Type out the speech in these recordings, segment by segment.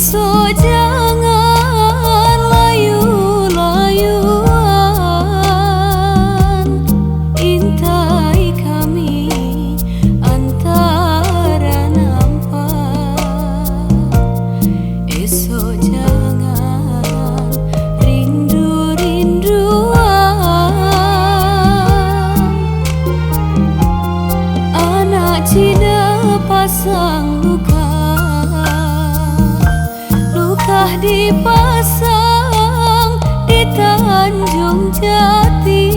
besok jangan layu-layuan Intai kami antara nampak. Esok jangan rindu-rinduan. Anak Cina pasang luka telah dipasang di Tanjung Jati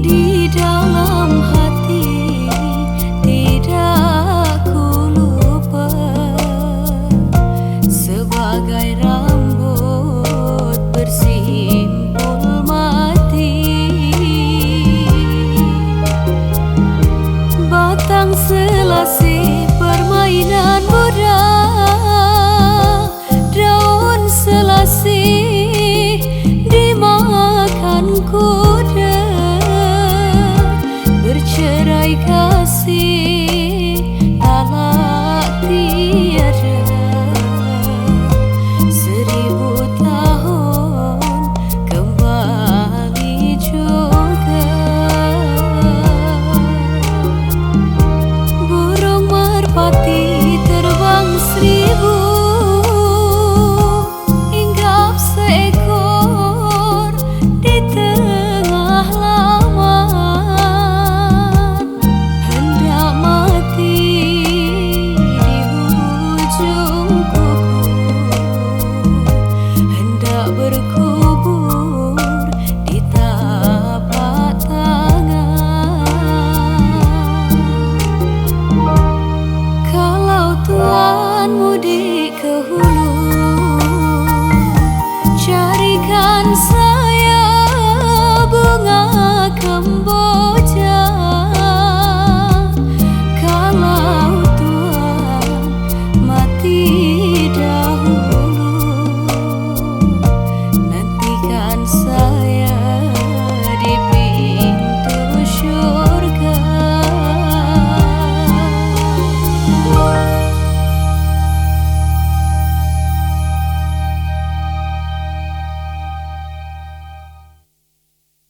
di dalam hati tidak ku lupa. Sebagai rambut bersimpul mati batang selasih permainan mudah Tuhanmu di kehulu